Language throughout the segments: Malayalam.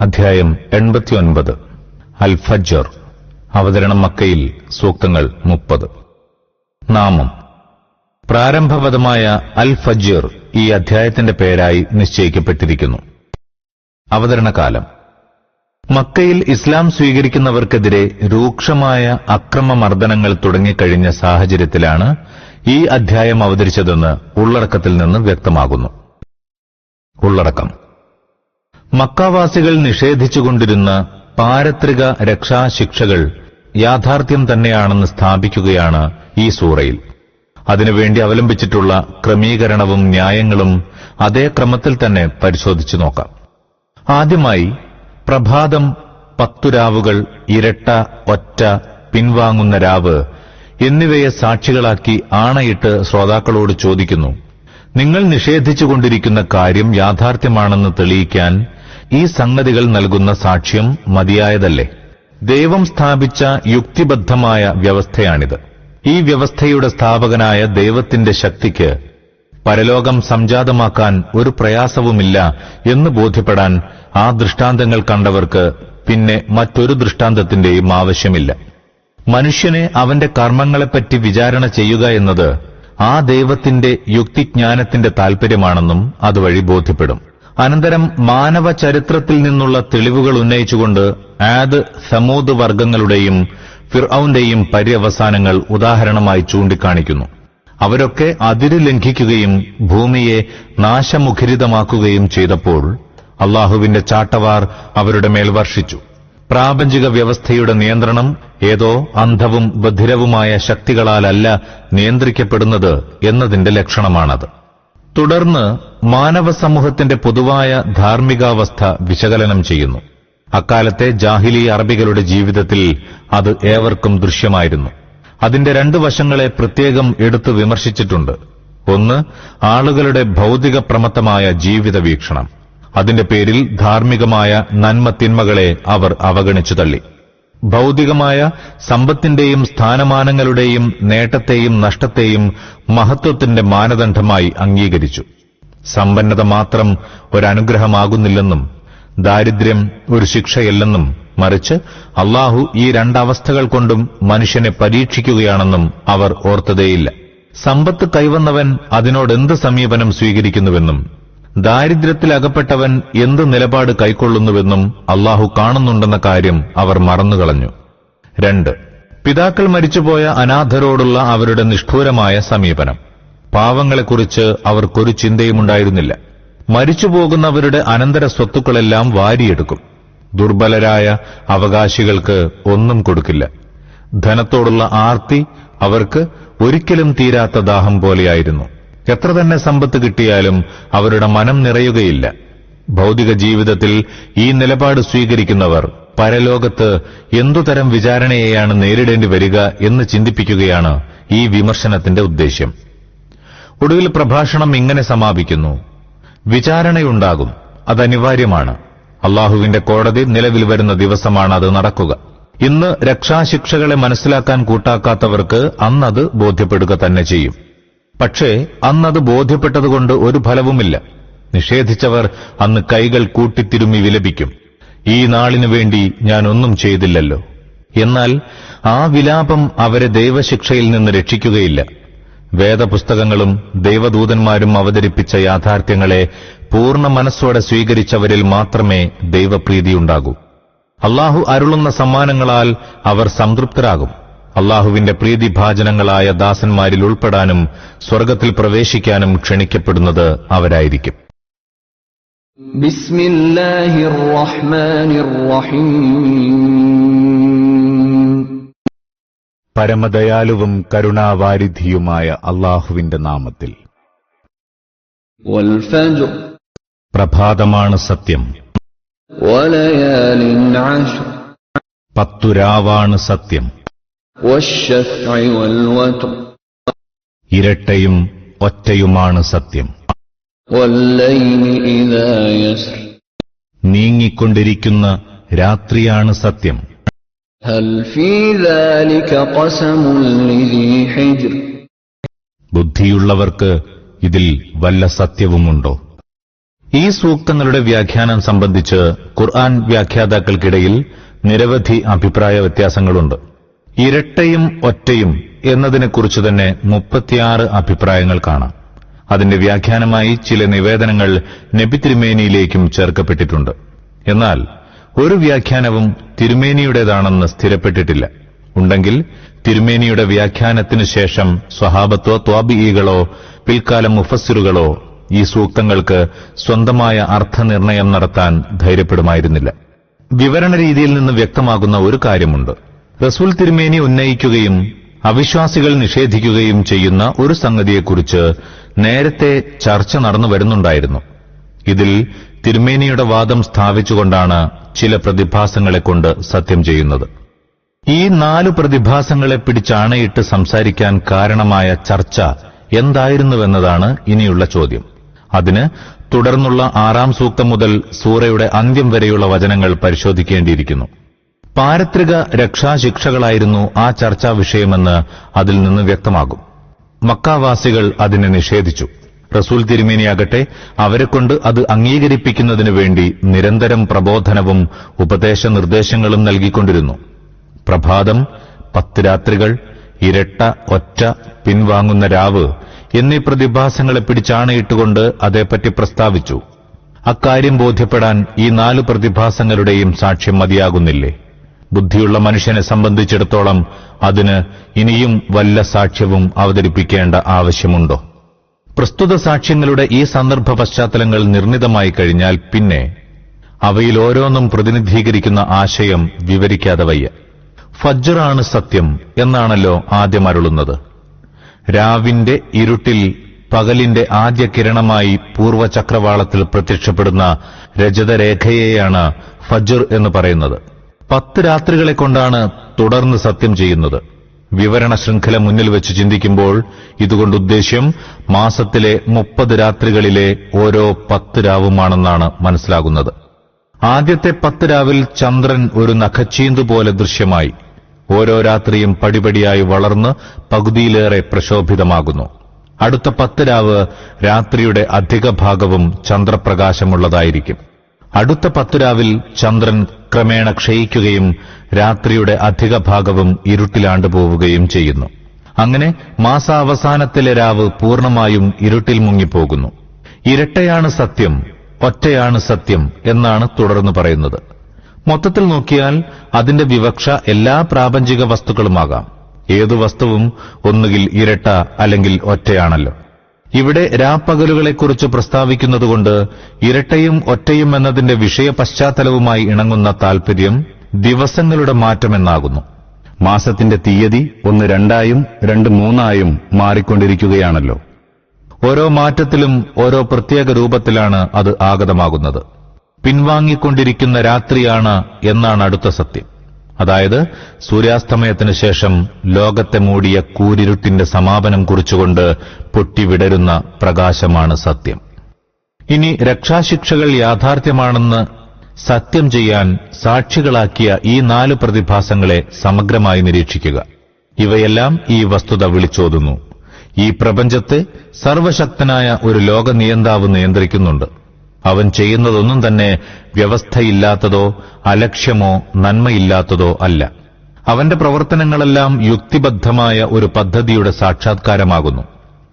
അധ്യായം എൺപത്തിയൊൻപത്. അൽ ഫജ്ജർ അവതരണം മക്കയിൽ സൂക്തങ്ങൾ മുപ്പത്. നാമം. പ്രാരംഭപദമായ അൽ ഫജ്ജർ ഈ അധ്യായത്തിന്റെ പേരായി നിശ്ചയിക്കപ്പെട്ടിരിക്കുന്നു. അവതരണകാലം. മക്കയിൽ ഇസ്ലാം സ്വീകരിക്കുന്നവർക്കെതിരെ രൂക്ഷമായ അക്രമമർദ്ദനങ്ങൾ തുടങ്ങിക്കഴിഞ്ഞ സാഹചര്യത്തിലാണ് ഈ അധ്യായം അവതരിച്ചതെന്ന് ഉള്ളടക്കത്തിൽ നിന്ന് വ്യക്തമാകുന്നു. ഉള്ളടക്കം. മക്കാവാസികൾ നിഷേധിച്ചുകൊണ്ടിരുന്ന പാരത്രിക രക്ഷാശിക്ഷകൾ യാഥാർത്ഥ്യം തന്നെയാണെന്ന് സ്ഥാപിക്കുകയാണ് ഈ സൂറയിൽ. അതിനുവേണ്ടി അവലംബിച്ചിട്ടുള്ള ക്രമീകരണവും ന്യായങ്ങളും അതേ ക്രമത്തിൽ തന്നെ പരിശോധിച്ചു നോക്കാം. ആദ്യമായി പ്രഭാതം പത്തുരാവുകൾ ഇരട്ട ഒറ്റ പിൻവാങ്ങുന്ന രാവ് എന്നിവയെ സാക്ഷികളാക്കി ആണയിട്ട് ശ്രോതാക്കളോട് ചോദിക്കുന്നു നിങ്ങൾ നിഷേധിച്ചുകൊണ്ടിരിക്കുന്ന കാര്യം യാഥാർത്ഥ്യമാണെന്ന് തെളിയിക്കാൻ ഈ സംഗതികൾ നൽകുന്ന സാക്ഷ്യം മതിയായതല്ലേ? ദൈവം സ്ഥാപിച്ച യുക്തിബദ്ധമായ വ്യവസ്ഥയാണിത്. ഈ വ്യവസ്ഥയുടെ സ്ഥാപകനായ ദൈവത്തിന്റെ ശക്തിക്ക് പരലോകം സംജാതമാക്കാൻ ഒരു പ്രയാസവുമില്ല എന്ന് ബോധ്യപ്പെടാൻ ആ ദൃഷ്ടാന്തങ്ങൾ കണ്ടവർക്ക് പിന്നെ മറ്റൊരു ദൃഷ്ടാന്തത്തിന്റെയും ആവശ്യമില്ല. മനുഷ്യനെ അവന്റെ കർമ്മങ്ങളെപ്പറ്റി വിചാരണ ചെയ്യുക എന്നത് ആ ദൈവത്തിന്റെ യുക്തിജ്ഞാനത്തിന്റെ താൽപര്യമാണെന്നും അതുവഴി ബോധ്യപ്പെടും. അനന്തരം മാനവ ചരിത്രത്തിൽ നിന്നുള്ള തെളിവുകൾ ഉന്നയിച്ചുകൊണ്ട് ആദ് സമൂത് വർഗങ്ങളുടെയും ഫിർഔന്റെയും പര്യവസാനങ്ങൾ ഉദാഹരണമായി ചൂണ്ടിക്കാണിക്കുന്നു. അവരൊക്കെ അതിര് ലംഘിക്കുകയും ഭൂമിയെ നാശമുഖരിതമാക്കുകയും ചെയ്തപ്പോൾ അള്ളാഹുവിന്റെ ചാട്ടവാർ അവരുടെ മേൽ വർഷിച്ചു. പ്രാപഞ്ചിക വ്യവസ്ഥയുടെ നിയന്ത്രണം ഏതോ അന്ധവും ബധിരവുമായ ശക്തികളാലല്ല നിയന്ത്രിക്കപ്പെടുന്നത് എന്നതിന്റെ ലക്ഷണമാണത്. തുടർന്ന് മാനവ സമൂഹത്തിന്റെ പൊതുവായ ധാർമ്മികാവസ്ഥ വിശകലനം ചെയ്യുന്നു. അക്കാലത്തെ ജാഹിലി അറബികളുടെ ജീവിതത്തിൽ അത് ഏവർക്കും ദൃശ്യമായിരുന്നു. അതിന്റെ രണ്ട് വശങ്ങളെ പ്രത്യേകം എടുത്തു വിമർശിച്ചിട്ടുണ്ട്. ഒന്ന് ആളുകളുടെ ഭൗതിക പ്രമത്തമായ ജീവിത വീക്ഷണം അതിന്റെ പേരിൽ ധാർമ്മികമായ നന്മ തിന്മകളെ അവർ അവഗണിച്ചു തള്ളി ഭൗതികമായ സമ്പത്തിന്റെയും സ്ഥാനമാനങ്ങളുടെയും നേട്ടത്തെയും നഷ്ടത്തെയും മഹത്വത്തിന്റെ മാനദണ്ഡമായി അംഗീകരിച്ചു. സമ്പന്നത മാത്രം ഒരനുഗ്രഹമാകുന്നില്ലെന്നും ദാരിദ്ര്യം ഒരു ശിക്ഷയല്ലെന്നും മറിച്ച് അള്ളാഹു ഈ രണ്ടവസ്ഥകൾ കൊണ്ടും മനുഷ്യനെ പരീക്ഷിക്കുകയാണെന്നും അവർ ഓർത്തതേയില്ല. സമ്പത്ത് കൈവന്നവൻ അതിനോടെന്ത് സമീപനം സ്വീകരിക്കുന്നുവെന്നും ദാരിദ്ര്യത്തിലകപ്പെട്ടവൻ എന്ത് നിലപാട് കൈക്കൊള്ളുന്നുവെന്നും അള്ളാഹു കാണുന്നുണ്ടെന്ന കാര്യം അവർ മറന്നുകളഞ്ഞു. രണ്ട്. പിതാക്കൾ മരിച്ചുപോയ അനാഥരോടുള്ള അവരുടെ നിഷ്ഠൂരമായ സമീപനം. പാവങ്ങളെക്കുറിച്ച് അവർക്കൊരു ചിന്തയുമുണ്ടായിരുന്നില്ല. മരിച്ചുപോകുന്നവരുടെ അനന്തര സ്വത്തുക്കളെല്ലാം വാരിയെടുക്കും. ദുർബലരായ അവകാശികൾക്ക് ഒന്നും കൊടുക്കില്ല. ധനത്തോടുള്ള ആർത്തി അവർക്ക് ഒരിക്കലും തീരാത്ത ദാഹം പോലെയായിരുന്നു. എത്ര തന്നെ സമ്പത്ത് കിട്ടിയാലും അവരുടെ മനം നിറയുകയില്ല. ഭൗതിക ജീവിതത്തിൽ ഈ നിലപാട് സ്വീകരിക്കുന്നവർ പരലോകത്ത് എന്തുതരം വിചാരണയെയാണ് നേരിടേണ്ടി വരിക എന്ന് ചിന്തിപ്പിക്കുകയാണ് ഈ വിമർശനത്തിന്റെ ഉദ്ദേശ്യം. ഒടുവിൽ പ്രഭാഷണം ഇങ്ങനെ സമാപിക്കുന്നു. വിചാരണയുണ്ടാകും. അതനിവാര്യമാണ് അള്ളാഹുവിന്റെ കോടതി നിലവിൽ വരുന്ന ദിവസമാണ് അത് നടക്കുക. ഇന്ന് രക്ഷാശിക്ഷകളെ മനസ്സിലാക്കാൻ കൂട്ടാക്കാത്തവർക്ക് അന്നത് ബോധ്യപ്പെടുക തന്നെ ചെയ്യും. പക്ഷേ അന്നത് ബോധ്യപ്പെട്ടതുകൊണ്ട് ഒരു ഫലവുമില്ല. നിഷേധിച്ചവർ അന്ന് കൈകൾ കൂട്ടിത്തിരുമ്മി വിലപിക്കും. ഈ നാളിനു വേണ്ടി ഞാൻ ഒന്നും ചെയ്തില്ലല്ലോ. എന്നാൽ ആ വിലാപം അവരെ ദൈവശിക്ഷയിൽ നിന്ന് രക്ഷിക്കുകയില്ല. വേദപുസ്തകങ്ങളും ദൈവദൂതന്മാരും അവതരിപ്പിച്ച യാഥാർത്ഥ്യങ്ങളെ പൂർണ മനസ്സോടെ സ്വീകരിച്ചവരിൽ മാത്രമേ ദൈവപ്രീതിയുണ്ടാകൂ. അള്ളാഹു അരുളുന്ന സമ്മാനങ്ങളാൽ അവർ സംതൃപ്തരാകും. അള്ളാഹുവിന്റെ പ്രീതിഭാജനങ്ങളായ ദാസന്മാരിൽ ഉൾപ്പെടാനും സ്വർഗത്തിൽ പ്രവേശിക്കാനും ക്ഷണിക്കപ്പെടുന്നത് അവരായിരിക്കും. പരമദയാലുവും കരുണാവാരിധിയുമായ അള്ളാഹുവിന്റെ നാമത്തിൽ. പ്രഭാതമാണ് സത്യം. പത്തുരാവാണ് സത്യം. ഇരട്ടയും ഒറ്റയുമാണ് സത്യം. നീങ്ങിക്കൊണ്ടിരിക്കുന്ന രാത്രിയാണ് സത്യം. ബുദ്ധിയുള്ളവർക്ക് ഇതിൽ വല്ല സത്യവുമുണ്ടോ? ഈ സൂക്തങ്ങളുടെ വ്യാഖ്യാനം സംബന്ധിച്ച് ഖുർആൻ വ്യാഖ്യാതാക്കൾക്കിടയിൽ നിരവധി അഭിപ്രായ വ്യത്യാസങ്ങളുണ്ട്. ഇരട്ടയും ഒറ്റയും എന്നതിനെക്കുറിച്ച് തന്നെ മുപ്പത്തിയാറ് അഭിപ്രായങ്ങൾ കാണാം. അതിന്റെ വ്യാഖ്യാനമായി ചില നിവേദനങ്ങൾ നബി തിരുമേനിയിലേക്കും ചേർക്കപ്പെട്ടിട്ടുണ്ട്. എന്നാൽ ഒരു വ്യാഖ്യാനവും തിരുമേനിയുടേതാണെന്ന് സ്ഥിരപ്പെട്ടിട്ടില്ല. ഉണ്ടെങ്കിൽ തിരുമേനിയുടെ വ്യാഖ്യാനത്തിനു ശേഷം സ്വഹാബത്തോ ത്വാബിഈകളോ പിൽക്കാല മുഫസ്സിറുകളോ ഈ സൂക്തങ്ങൾക്ക് സ്വന്തമായ അർത്ഥനിർണയം നടത്താൻ ധൈര്യപ്പെടുമായിരുന്നില്ല. വിവരണ രീതിയിൽ നിന്ന് വ്യക്തമാകുന്ന ഒരു കാര്യമുണ്ട്. റസൂൽ തിരുമേനി ഉന്നയിക്കുകയും അവിശ്വാസികൾ നിഷേധിക്കുകയും ചെയ്യുന്ന ഒരു സംഗതിയെക്കുറിച്ച് നേരത്തെ ചർച്ച നടന്നു വരുന്നുണ്ടായിരുന്നു. ഇതിൽ തിരുമേനിയുടെ വാദം സ്ഥാപിച്ചുകൊണ്ടാണ് ചില പ്രതിഭാസങ്ങളെക്കൊണ്ട് സത്യം ചെയ്യുന്നത്. ഈ നാല് പ്രതിഭാസങ്ങളെ പിടിച്ചാണയിട്ട് സംസാരിക്കാൻ കാരണമായ ചർച്ച എന്തായിരുന്നുവെന്നതാണ് ഇനിയുള്ള ചോദ്യം. അതിന് തുടർന്നുള്ള ആറാം സൂക്തം മുതൽ സൂറയുടെ അന്ത്യം വരെയുള്ള വചനങ്ങൾ പരിശോധിക്കേണ്ടിയിരിക്കുന്നു. പാരത്രിക രക്ഷാശിക്ഷകളായിരുന്നു ആ ചർച്ചാ വിഷയമെന്ന് അതിൽ നിന്ന് വ്യക്തമാകും. മക്കാവാസികൾ അതിനെ നിഷേധിച്ചു. റസൂൽ തിരുമേനിയാകട്ടെ അവരെക്കൊണ്ട് അത് അംഗീകരിപ്പിക്കുന്നതിനു വേണ്ടി നിരന്തരം പ്രബോധനവും ഉപദേശ നിർദ്ദേശങ്ങളും നൽകിക്കൊണ്ടിരുന്നു. പ്രഭാതം പത്ത് രാത്രികൾ ഇരട്ട ഒറ്റ പിൻവാങ്ങുന്ന രാവ് എന്നീ പ്രതിഭാസങ്ങളെ പിടിച്ചാണയിട്ടുകൊണ്ട് അതേപ്പറ്റി പ്രസ്താവിച്ചു. അക്കാര്യം ബോധ്യപ്പെടാൻ ഈ നാല് പ്രതിഭാസങ്ങളുടെയും സാക്ഷ്യം മതിയാകുന്നില്ലേ? ബുദ്ധിയുള്ള മനുഷ്യനെ സംബന്ധിച്ചിടത്തോളം അതിന് ഇനിയും വല്ല സാക്ഷ്യവും അവതരിപ്പിക്കേണ്ട ആവശ്യമുണ്ടോ? പ്രസ്തുത സാക്ഷ്യങ്ങളുടെ ഈ സന്ദർഭ പശ്ചാത്തലങ്ങൾ നിർണിതമായി കഴിഞ്ഞാൽ പിന്നെ അവയിൽ ഓരോന്നും പ്രതിനിധീകരിക്കുന്ന ആശയം വിവരിക്കാതെ വയ്യ. ഫജ്റാണ് സത്യം എന്നാണല്ലോ ആദ്യം അരുളുന്നത്. രാവിന്റെ ഇരുട്ടിൽ പകലിന്റെ ആദ്യ കിരണമായി പൂർവചക്രവാളത്തിൽ പ്രത്യക്ഷപ്പെടുന്ന രജതരേഖയെയാണ് ഫജ്ർ എന്ന് പറയുന്നത്. പത്ത് രാത്രികളെ കൊണ്ടാണ് തുടർന്ന് സത്യം ചെയ്യുന്നത്. വിവരണ ശൃംഖല മുന്നിൽ വെച്ച് ചിന്തിക്കുമ്പോൾ ഇതുകൊണ്ട് ഉദ്ദേശ്യം മാസത്തിലെ മുപ്പത് രാത്രികളിലെ ഓരോ പത്ത് രാവുമാണെന്നാണ് മനസ്സിലാകുന്നത്. ആദ്യത്തെ പത്ത് രാവിൽ ചന്ദ്രൻ ഒരു നഖച്ചീന്തു പോലെ ദൃശ്യമായി. ഓരോ രാത്രിയും പടിപടിയായി വളർന്ന് പകുതിയിലേറെ പ്രശോഭിതമാകുന്നു. അടുത്ത പത്ത് രാവ് രാത്രിയുടെ അധിക ഭാഗവും ചന്ദ്രപ്രകാശമുള്ളതായിരിക്കും. അടുത്ത പത്ത് രാവിൽ ചന്ദ്രൻ ക്രമേണ ക്ഷയിക്കുകയും രാത്രിയുടെ അധിക ഭാഗവും ഇരുട്ടിലാണ്ടു പോവുകയും ചെയ്യുന്നു. അങ്ങനെ മാസാവസാനത്തിലെ രാവ് പൂർണമായും ഇരുട്ടിൽ മുങ്ങിപ്പോകുന്നു. ഇരട്ടയാണ് സത്യം ഒറ്റയാണ് സത്യം എന്നാണ് തുടർന്ന് പറയുന്നത്. മൊത്തത്തിൽ നോക്കിയാൽ അതിന്റെ വിവക്ഷ എല്ലാ പ്രാപഞ്ചിക വസ്തുക്കളുമാകാം. ഏതു വസ്തുവും ഒന്നുകിൽ ഇരട്ട അല്ലെങ്കിൽ ഒറ്റയാണല്ലോ. ഇവിടെ രാപ്പകലുകളെക്കുറിച്ച് പ്രസ്താവിക്കുന്നതുകൊണ്ട് ഇരട്ടയും ഒറ്റയും എന്നതിന്റെ വിഷയ പശ്ചാത്തലവുമായി ഇണങ്ങുന്ന താൽപര്യം ദിവസങ്ങളുടെ മാറ്റമെന്നാകുന്നു. മാസത്തിന്റെ തീയതി ഒന്ന് രണ്ടായും രണ്ട് മൂന്നായും മാറിക്കൊണ്ടിരിക്കുകയാണല്ലോ. ഓരോ മാറ്റത്തിലും ഓരോ പ്രത്യേക രൂപത്തിലാണ് അത് ആഗതമാകുന്നത്. പിൻവാങ്ങിക്കൊണ്ടിരിക്കുന്ന രാത്രിയാണ് എന്നാണ് അടുത്ത സത്യം. അതായത് സൂര്യാസ്തമയത്തിന് ശേഷം ലോകത്തെ മൂടിയ കൂരിരുട്ടിന്റെ സമാപനം കുറിച്ചുകൊണ്ട് പൊട്ടിവിടരുന്ന പ്രകാശമാണ് സത്യം. ഇനി രക്ഷാശിക്ഷകൾ യാഥാർത്ഥ്യമാണെന്ന് സത്യം ചെയ്യാൻ സാക്ഷികളാക്കിയ ഈ നാല് പ്രതിഭാസങ്ങളെ സമഗ്രമായി നിരീക്ഷിക്കുക. ഇവയെല്ലാം ഈ വസ്തുത വിളിച്ചോതുന്നു. ഈ പ്രപഞ്ചത്തെ സർവശക്തനായ ഒരു ലോക നിയന്താവ് നിയന്ത്രിക്കുന്നുണ്ട്. അവൻ ചെയ്യുന്നതൊന്നും തന്നെ വ്യവസ്ഥയില്ലാത്തതോ അലക്ഷ്യമോ നന്മയില്ലാത്തതോ അല്ല. അവന്റെ പ്രവർത്തനങ്ങളെല്ലാം യുക്തിബദ്ധമായ ഒരു പദ്ധതിയുടെ സാക്ഷാത്കാരമാകുന്നു.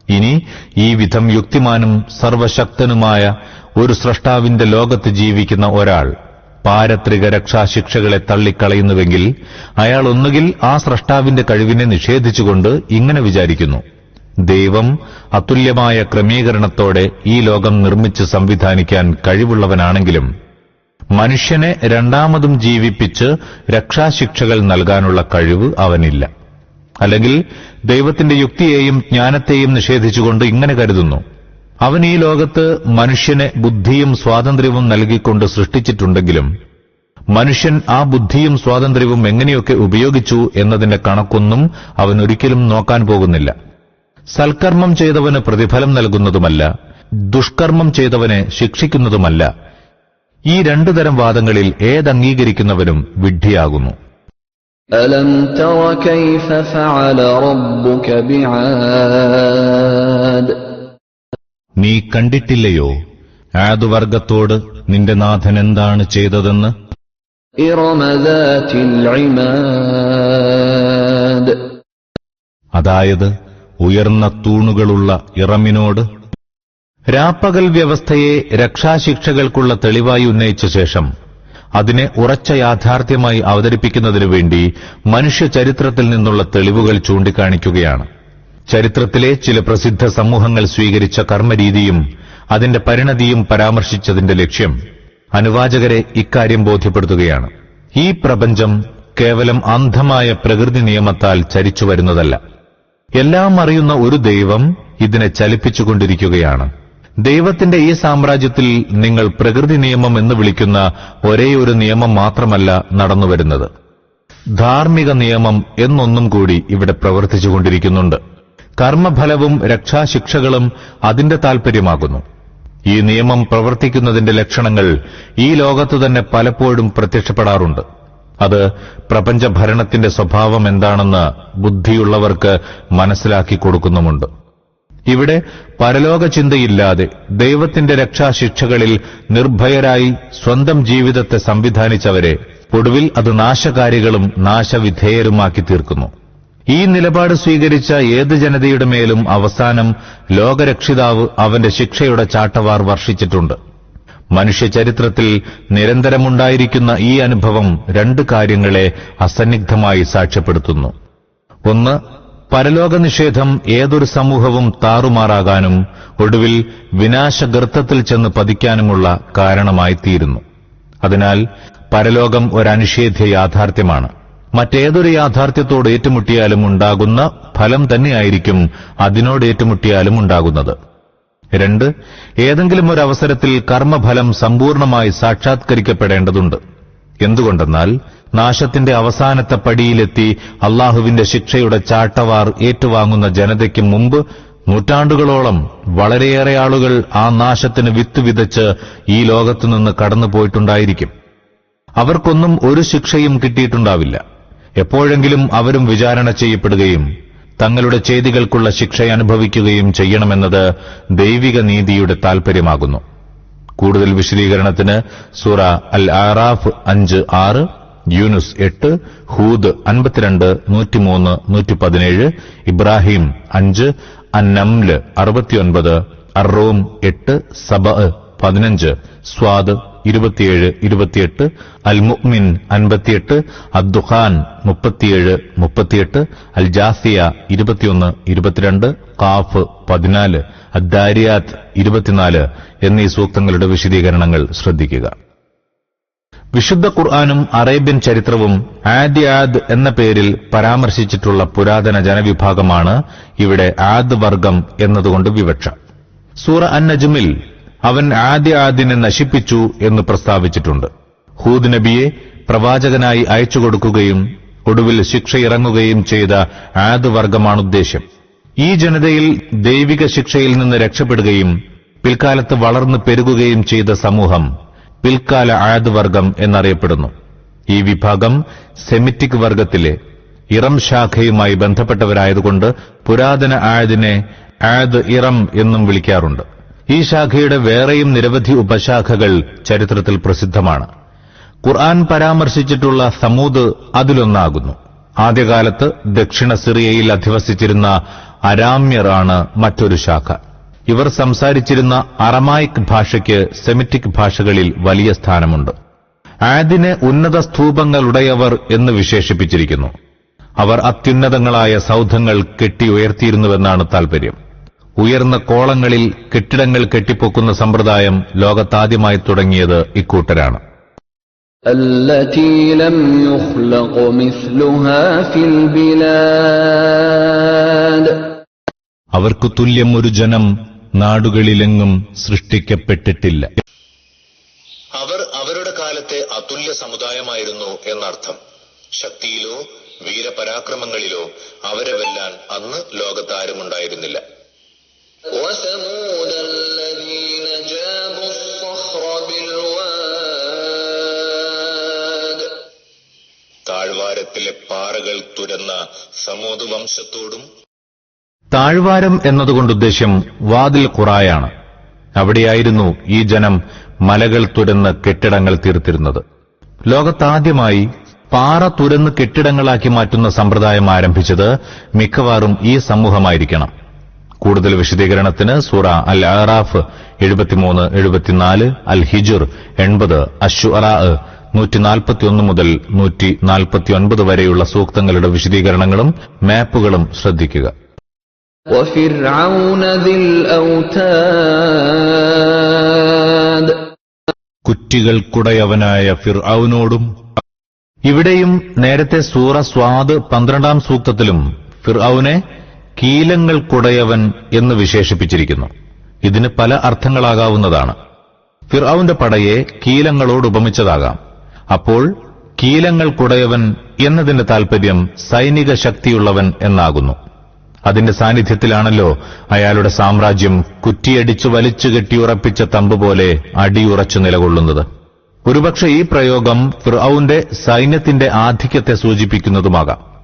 ഇനി ഈ വിധം യുക്തിമാനും സർവശക്തനുമായ ഒരു സ്രഷ്ടാവിന്റെ ലോകത്ത് ജീവിക്കുന്ന ഒരാൾ പാരത്രിക രക്ഷാശിക്ഷകളെ തള്ളിക്കളയുന്നുവെങ്കിൽ അയാൾ ഒന്നുകിൽ ആ സ്രഷ്ടാവിന്റെ കഴിവിനെ നിഷേധിച്ചുകൊണ്ട് ഇങ്ങനെ വിചാരിക്കുന്നു. ദൈവം അതുല്യമായ ക്രമീകരണത്തോടെ ഈ ലോകം നിർമ്മിച്ച് സംവിധാനിക്കാൻ കഴിവുള്ളവനാണെങ്കിലും മനുഷ്യനെ രണ്ടാമതും ജീവിപ്പിച്ച് രക്ഷാശിക്ഷകൾ നൽകാനുള്ള കഴിവ് അവനില്ല. അല്ലെങ്കിൽ ദൈവത്തിന്റെ യുക്തിയെയും ജ്ഞാനത്തെയും നിഷേധിച്ചുകൊണ്ട് ഇങ്ങനെ കരുതുന്നു. അവൻ ഈ ലോകത്ത് മനുഷ്യനെ ബുദ്ധിയും സ്വാതന്ത്ര്യവും നൽകിക്കൊണ്ട് സൃഷ്ടിച്ചിട്ടുണ്ടെങ്കിലും മനുഷ്യൻ ആ ബുദ്ധിയും സ്വാതന്ത്ര്യവും എങ്ങനെയൊക്കെ ഉപയോഗിച്ചു എന്നതിന്റെ കണക്കൊന്നും അവൻ ഒരിക്കലും നോക്കാൻ പോകുന്നില്ല. സൽക്കർമ്മം ചെയ്തവന് പ്രതിഫലം നൽകുന്നതുമല്ല ദുഷ്കർമ്മം ചെയ്തവനെ ശിക്ഷിക്കുന്നതുമല്ല. ഈ രണ്ടു തരം വാദങ്ങളിൽ ഏതംഗീകരിക്കുന്നവനും വിഡ്ഢിയാകുന്നു. അലം ഫഅല റബ്ബുക നീ കണ്ടിട്ടില്ലയോ? ആദുവർഗത്തോട് നിന്റെ നാഥൻ എന്താണ് ചെയ്തതെന്ന്? അതായത് ഉയർന്ന തൂണുകളുള്ള ഇറമിനോട് രാപ്പകൽ വ്യവസ്ഥയെ രക്ഷാശിക്ഷകൾക്കുള്ള തെളിവായി ഉന്നയിച്ച ശേഷം അതിനെ ഉറച്ച യാഥാർത്ഥ്യമായി അവതരിപ്പിക്കുന്നതിനു വേണ്ടി മനുഷ്യ ചരിത്രത്തിൽ നിന്നുള്ള തെളിവുകൾ ചൂണ്ടിക്കാണിക്കുകയാണ്. ചരിത്രത്തിലെ ചില പ്രസിദ്ധ സമൂഹങ്ങൾ സ്വീകരിച്ച കർമ്മരീതിയും അതിന്റെ പരിണതിയും പരാമർശിച്ചതിന്റെ ലക്ഷ്യം അനുവാചകരെ ഇക്കാര്യം ബോധ്യപ്പെടുത്തുകയാണ്. ഈ പ്രപഞ്ചം കേവലം അന്ധമായ പ്രകൃതി നിയമത്താൽ ചരിച്ചു വരുന്നതല്ല എല്ലാം അറിയുന്ന ഒരു ദൈവം ഇതിനെ ചലിപ്പിച്ചുകൊണ്ടിരിക്കുകയാണ്. ദൈവത്തിന്റെ ഈ സാമ്രാജ്യത്തിൽ നിങ്ങൾ പ്രകൃതി നിയമം എന്ന് വിളിക്കുന്ന ഒരേ ഒരു നിയമം മാത്രമല്ല നടന്നുവരുന്നത്. ധാർമ്മിക നിയമം എന്നൊന്നും കൂടി ഇവിടെ പ്രവർത്തിച്ചുകൊണ്ടിരിക്കുന്നുണ്ട്. കർമ്മഫലവും രക്ഷാശിക്ഷകളും അതിന്റെ താൽപര്യമാകുന്നു. ഈ നിയമം പ്രവർത്തിക്കുന്നതിന്റെ ലക്ഷണങ്ങൾ ഈ ലോകത്തു തന്നെ പലപ്പോഴും പ്രത്യക്ഷപ്പെടാറുണ്ട്. അത് പ്രപഞ്ചഭരണത്തിന്റെ സ്വഭാവം എന്താണെന്ന് ബുദ്ധിയുള്ളവർക്ക് മനസ്സിലാക്കി കൊടുക്കുന്നുമുണ്ട്. ഇവിടെ പരലോക ചിന്തയില്ലാതെ ദൈവത്തിന്റെ രക്ഷാശിക്ഷകളിൽ നിർഭയരായി സ്വന്തം ജീവിതത്തെ സംവിധാനിച്ചവരെ ഒടുവിൽ അത് നാശകാരികളും നാശവിധേയരുമാക്കി തീർക്കുന്നു. ഈ നിലപാട് സ്വീകരിച്ച ഏത് ജനതയുടെ മേലും അവസാനം ലോകരക്ഷിതാവ് അവന്റെ ശിക്ഷയുടെ ചാട്ടവാർ വർഷിച്ചിട്ടുണ്ട്. മനുഷ്യ ചരിത്രത്തിൽ നിരന്തരമുണ്ടായിരിക്കുന്ന ഈ അനുഭവം രണ്ട് കാര്യങ്ങളെ അസന്നിഗ്ധമായി സാക്ഷ്യപ്പെടുത്തുന്നു. ഒന്ന് പരലോക നിഷേധം ഏതൊരു സമൂഹവും താറുമാറാകാനും ഒടുവിൽ വിനാശഗർത്തത്തിൽ ചെന്ന് പതിക്കാനുമുള്ള കാരണമായി തീരുന്നു അതിനാൽ പരലോകം ഒരനുഷേധ്യ യാഥാർത്ഥ്യമാണ്. മറ്റേതൊരു യാഥാർത്ഥ്യത്തോട് ഏറ്റുമുട്ടിയാലും ഉണ്ടാകുന്ന ഫലം തന്നെയായിരിക്കും അതിനോട് ഏറ്റുമുട്ടിയാലും ഉണ്ടാകുന്നത്. രണ്ട് ഏതെങ്കിലും ഒരു അവസരത്തിൽ കർമ്മഫലം സമ്പൂർണമായി സാക്ഷാത്കരിക്കപ്പെടേണ്ടതുണ്ട്. എന്തുകൊണ്ടെന്നാൽ നാശത്തിന്റെ അവസാനത്തെ പടിയിലെത്തി അള്ളാഹുവിന്റെ ശിക്ഷയുടെ ചാട്ടവാർ ഏറ്റുവാങ്ങുന്ന ജനതയ്ക്ക് മുമ്പ് നൂറ്റാണ്ടുകളോളം വളരെയേറെ ആളുകൾ ആ നാശത്തിന് വിത്ത് വിതച്ച് ഈ ലോകത്തുനിന്ന് കടന്നുപോയിട്ടുണ്ടായിരിക്കും. അവർക്കൊന്നും ഒരു ശിക്ഷയും കിട്ടിയിട്ടുണ്ടാവില്ല. എപ്പോഴെങ്കിലും അവരും വിചാരണ ചെയ്യപ്പെടുകയും തങ്ങളുടെ ചെയ്തികൾക്കുള്ള ശിക്ഷ അനുഭവിക്കുകയും ചെയ്യണമെന്നത് ദൈവിക നീതിയുടെ താൽപര്യമാകുന്നു. കൂടുതൽ വിശദീകരണത്തിന് സൂറ അൽ ആറാഫ് അഞ്ച് ആറ് യൂനുസ് എട്ട് ഹൂദ് അൻപത്തിരണ്ട് നൂറ്റിമൂന്ന് നൂറ്റി പതിനേഴ് ഇബ്രാഹിം അഞ്ച് അന്നംൽ അറുപത്തിയൊൻപത് അറോം എട്ട് സബ പതിനഞ്ച് സ്വാദ് ഇരുപത്തിയേഴ് ഇരുപത്തിയെട്ട് അൽ മുഅ്മിൻ അൻപത്തിയെട്ട് അദ്ദുഖാൻ മുപ്പത്തിയേഴ് മുപ്പത്തിയെട്ട് അൽ ജാസിയ ഇരുപത്തിയൊന്ന് ഇരുപത്തിരണ്ട് കാഫ് പതിനാല് അദ്ദാരിയാത്ത് ഇരുപത്തിനാല് എന്നീ സൂക്തങ്ങളുടെ വിശദീകരണങ്ങൾ ശ്രദ്ധിക്കുക. വിശുദ്ധ ഖുർആാനും അറേബ്യൻ ചരിത്രവും ആദ് ആദ് എന്ന പേരിൽ പരാമർശിച്ചിട്ടുള്ള പുരാതന ജനവിഭാഗമാണ് ഇവിടെ ആദ് വർഗം എന്നതുകൊണ്ട് വിവക്ഷ. സൂറ അൻ നജ്മിൽ അവൻ ആദ്യ ആദിനെ നശിപ്പിച്ചു എന്ന് പ്രസ്താവിച്ചിട്ടുണ്ട്. ഹൂദ് നബിയെ പ്രവാചകനായി അയച്ചു കൊടുക്കുകയും ഒടുവിൽ ശിക്ഷയിറങ്ങുകയും ചെയ്ത ആദ് വർഗമാണ് ഉദ്ദേശ്യം ഈ ജനതയിൽ ദൈവിക ശിക്ഷയിൽ നിന്ന് രക്ഷപ്പെടുകയും പിൽക്കാലത്ത് വളർന്നു പെരുകുകയും ചെയ്ത സമൂഹം പിൽക്കാല ആദ് വർഗം എന്നറിയപ്പെടുന്നു. ഈ വിഭാഗം സെമിറ്റിക് വർഗത്തിലെ ഇറം ശാഖയുമായി ബന്ധപ്പെട്ടവരായതുകൊണ്ട് പുരാതന ആയതിനെ ആദ് ഇറം എന്നും വിളിക്കാറുണ്ട്. ഈ ശാഖയുടെ വേറെയും നിരവധി ഉപശാഖകൾ ചരിത്രത്തിൽ പ്രസിദ്ധമാണ്. ഖുർആൻ പരാമർശിച്ചിട്ടുള്ള സമൂത് അതിലൊന്നാകുന്നു. ആദ്യകാലത്ത് ദക്ഷിണ സിറിയയിൽ അധിവസിച്ചിരുന്ന അരാമ്യറാണ് മറ്റൊരു ശാഖ. ഇവർ സംസാരിച്ചിരുന്ന അറമായിക് ഭാഷയ്ക്ക് സെമിറ്റിക് ഭാഷകളിൽ വലിയ സ്ഥാനമുണ്ട്. ആദിനെ ഉന്നത സ്തൂപങ്ങളുടയവർ എന്ന് വിശേഷിപ്പിച്ചിരിക്കുന്നു. അവർ അത്യുന്നതങ്ങളായ സൗധങ്ങൾ കെട്ടിയുയർത്തിയിരുന്നുവെന്നാണ് താൽപര്യം. ഉയർന്ന കോളങ്ങളിൽ കെട്ടിടങ്ങൾ കെട്ടിപ്പൊക്കുന്ന സമ്പ്രദായം ലോകത്താദ്യമായി തുടങ്ങിയത് ഇക്കൂട്ടരാണ്. അവർക്കു തുല്യം ഒരു ജനം നാടുകളിലെങ്ങും സൃഷ്ടിക്കപ്പെട്ടിട്ടില്ല. അവർ അവരുടെ കാലത്തെ അതുല്യ സമുദായമായിരുന്നു എന്നർത്ഥം. ശക്തിയിലോ വീരപരാക്രമങ്ങളിലോ അവരെ വെല്ലാൻ അന്ന് ലോകത്താരുമുണ്ടായിരുന്നില്ല. താഴ്വാരത്തിലെ പാറകൾ തുരന്ന സമൂത് വംശത്തോടും താഴ്വാരം എന്നതുകൊണ്ട് ഉദ്ദേശ്യം വാതിൽ ഖുറായാണ്. അവിടെയായിരുന്നു ഈ ജനം മലകൾ തുരന്ന് കെട്ടിടങ്ങൾ തീർത്തിരുന്നത്. ലോകത്താദ്യമായി പാറ തുരന്ന് കെട്ടിടങ്ങളാക്കി മാറ്റുന്ന സമ്പ്രദായം ആരംഭിച്ചത് മിക്കവാറും ഈ സമൂഹമായിരിക്കണം. കൂടുതൽ വിശദീകരണത്തിന് സൂറ അൽ ആറാഫ് എഴുപത്തിമൂന്ന് എഴുപത്തിനാല് അൽ ഹിജുർ എൺപത് അഷു അറാ നൂറ്റി നാൽപ്പത്തിയൊന്ന് മുതൽ നൂറ്റി നാൽപ്പത്തിയൊൻപത് വരെയുള്ള സൂക്തങ്ങളുടെ വിശദീകരണങ്ങളും മാപ്പുകളും ശ്രദ്ധിക്കുക. കുറ്റികൾക്കുടയവനായ ഫിർ ഔനോടും ഇവിടെയും നേരത്തെ സൂറ സ്വാദ് പന്ത്രണ്ടാം സൂക്തത്തിലും ഫിർ ഔനെ കീലങ്ങൾക്കുടയവൻ എന്ന് വിശേഷിപ്പിച്ചിരിക്കുന്നു. ഇതിന് പല അർത്ഥങ്ങളാകാവുന്നതാണ്. ഫിർഔന്റെ പടയെ കീലങ്ങളോട് ഉപമിച്ചതാകാം. അപ്പോൾ കീലങ്ങൾക്കുടയവൻ എന്നതിന്റെ താൽപര്യം സൈനിക ശക്തിയുള്ളവൻ എന്നാകുന്നു. അതിന്റെ സാന്നിധ്യത്തിലാണല്ലോ അയാളുടെ സാമ്രാജ്യം കുറ്റിയടിച്ചു വലിച്ചു കെട്ടിയുറപ്പിച്ച തമ്പ് പോലെ അടിയുറച്ചു നിലകൊള്ളുന്നത്. ഒരുപക്ഷെ ഈ പ്രയോഗം ഫിർഔന്റെ സൈന്യത്തിന്റെ ആധിക്യത്തെ സൂചിപ്പിക്കുന്നതുമാകാം.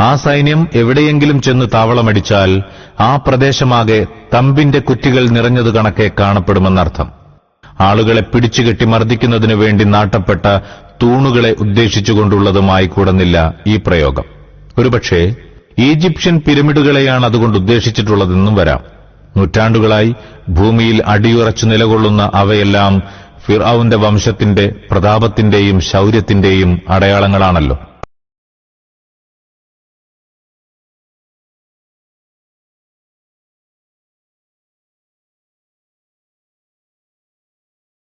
ആ സൈന്യം എവിടെയെങ്കിലും ചെന്ന് താവളമടിച്ചാൽ ആ പ്രദേശമാകെ തമ്പിന്റെ കുറ്റികൾ നിറഞ്ഞതു കണക്കെ കാണപ്പെടുമെന്നർത്ഥം. ആളുകളെ പിടിച്ചുകെട്ടി മർദ്ദിക്കുന്നതിനു വേണ്ടി നാട്ടപ്പെട്ട തൂണുകളെ ഉദ്ദേശിച്ചുകൊണ്ടുള്ളതുമായി കൂടുന്നില്ല ഈ പ്രയോഗം. ഒരുപക്ഷെ ഈജിപ്ഷ്യൻ പിരമിഡുകളെയാണ് അതുകൊണ്ട് ഉദ്ദേശിച്ചിട്ടുള്ളതെന്നും വരാം. നൂറ്റാണ്ടുകളായി ഭൂമിയിൽ അടിയുറച്ചു നിലകൊള്ളുന്ന അവയെല്ലാം ഫിർഔന്റെ വംശത്തിന്റെ പ്രതാപത്തിന്റെയും ശൗര്യത്തിന്റെയും അടയാളങ്ങളാണല്ലോ.